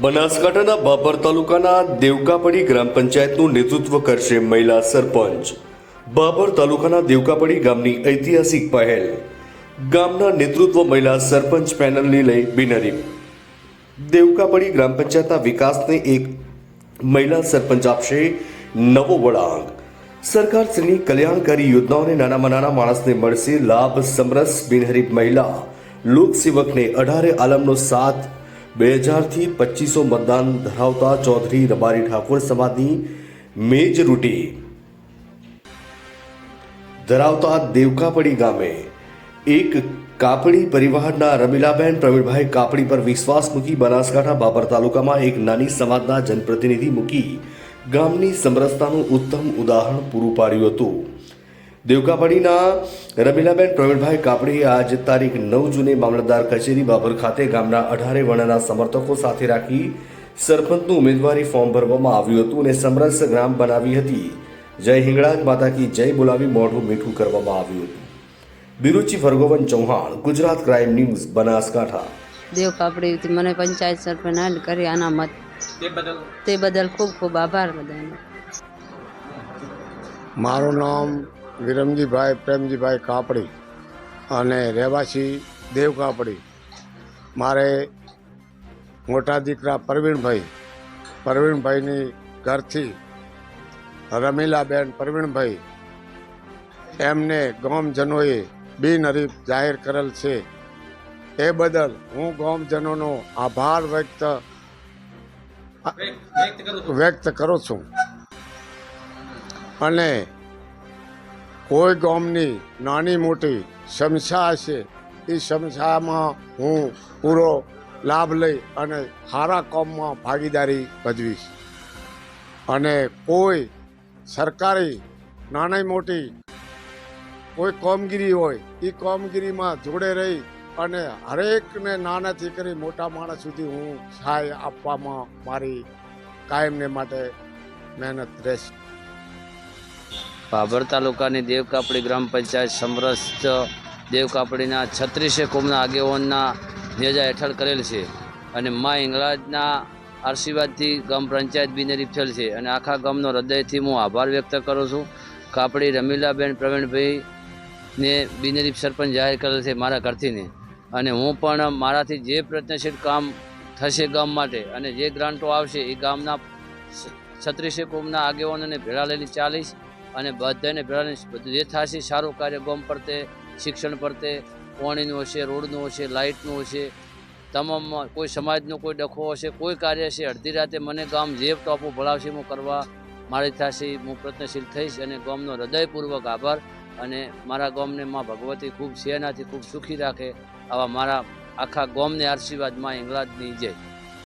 બનાસકાંઠાના બાબર તાલુકાના દેવકાપડી ગ્રામ પંચાયતનું નેતૃત્વ કરશે મહિલા સરપંચ. બાબર તાલુકાના દેવકાપડી ગામની ઐતિહાસિક પહેલ. ગામના નેતૃત્વ મહિલા સરપંચ પેનલની લઈ બિનરી. દેવકાપડી ગ્રામ પંચાયતના વિકાસને એક મહિલા સરપંચ આપશે નવો વળાંક. સરકારશ્રીની કલ્યાણકારી યોજનાઓને નાનામાં નાના માણસને મળશે લાભ, સમરસ, બિનહરીફ મહિલા. લોકસેવકને અઢારે આલમનો સાથ બે હજારથી પચીસો મતદાન ધરાવતા ચૌધરી રબારી ઠાકોર સમાજની મેજ રૂટી. ધરાવતા દેવકાપડી ગામે એક કાપડી પરિવારના રમીલાબેન પ્રવીણભાઈ કાપડી પર વિશ્વાસ મૂકી બનાસકાંઠા બાબર તાલુકામાં એક નાની સમાજના જનપ્રતિનિધિ મૂકી ગામની સમરસતાનું ઉત્તમ ઉદાહરણ પૂરું પાડ્યું હતું. દેવકાપડીના રમીલાબેન પ્રવીણભાઈ કાપડી આજ તારીખ નવ જૂને મામલતદાર કચેરી બાબર ખાતે ગામના અઢારે વર્ણના સમર્થકો સાથે રાખી સરપંચનું ઉમેદવારી ફોર્મ ભરવામાં આવ્યું હતું અને સમરસ ગ્રામ બનાવી હતી. જય હિંગળાજ માતા કી જય બોલાવી મોઢું મીઠું કરવામાં આવ્યું હતું. બિરુચિ ફરગોવન ચૌહાણ ગુજરાત ક્રાઇમ ન્યૂઝ બનાસકાંઠા. દેવ કાપડીથી મને પંચાયત સરપંચ કરી આના મત તે બદલ ખૂબ ખૂબ આભાર બધાનો. મારું નામ વિરમજીભાઈ પ્રેમજીભાઈ કાપડી અને રહેવાસી દેવ કાપડી. મારે મોટા દીકરા પ્રવીણભાઈ પ્રવીણભાઈની ઘરથી રમીલાબેન પ્રવીણભાઈ એમને ગામજનોએ બિનહરીફ જાહેર કરેલ છે. એ બદલ હું ગામજનોનો આભાર વ્યક્ત વ્યક્ત કરું છું. અને કોઈ ગામની નાની મોટી સમસ્યા હશે, એ સમસ્યામાં હું પૂરો લાભ લઈ અને સારા કામમાં ભાગીદારી ભજવીશ. અને કોઈ સરકારી નાની મોટી કોઈ કામગીરી હોય, એ કામગીરીમાં જોડે રહી અને હરેકને નાનાથી કરી મોટા માણસ સુધી હું સહાય આપવામાં મારી કાયમને માટે મહેનત રહેશે. ભાભર તાલુકાની દેવકાપડી ગ્રામ પંચાયત સમરસ્ત દેવકાપડીના છત્રીસે કુમના આગેવાનના નેજા હેઠળ કરેલ છે અને મા ઇંગળાજના આશીર્વાદથી ગામ પંચાયત બિનરીફ થયેલ છે. અને આખા ગામનો હૃદયથી હું આભાર વ્યક્ત કરું છું. કાપડી રમીલાબેન પ્રવીણભાઈ ને બિનરીફ સરપંચ જાહેર કરેલ છે મારા ઘરથીને. અને હું પણ મારાથી જે પ્રયત્નશીલ કામ થશે ગામ માટે અને જે ગ્રાન્ટો આવશે એ ગામના છત્રીસે કુમના આગેવાનોને ભેળા લઈને ચાલીશ. અને બધાને ભેળાને બધું જે થશે સારું કાર્ય, ગમ પડતે, શિક્ષણ પડતે, પાણીનું હશે, રોડનું હશે, લાઇટનું હશે તમામ કોઈ સમાજનો કોઈ ડખો હશે, કોઈ કાર્ય હશે, અડધી રાતે મને ગામ જે ટોપો ભળાવશે હું કરવા મારી થશે, હું પ્રયત્નશીલ થઈશ અને ગામનો હૃદયપૂર્વક આભાર અને મારા ગામને માં ભગવતી ખૂબ સેનાથી ખૂબ સુખી રાખે, આવા મારા આખા ગામને આશીર્વાદમાં હિંગળાજની જય.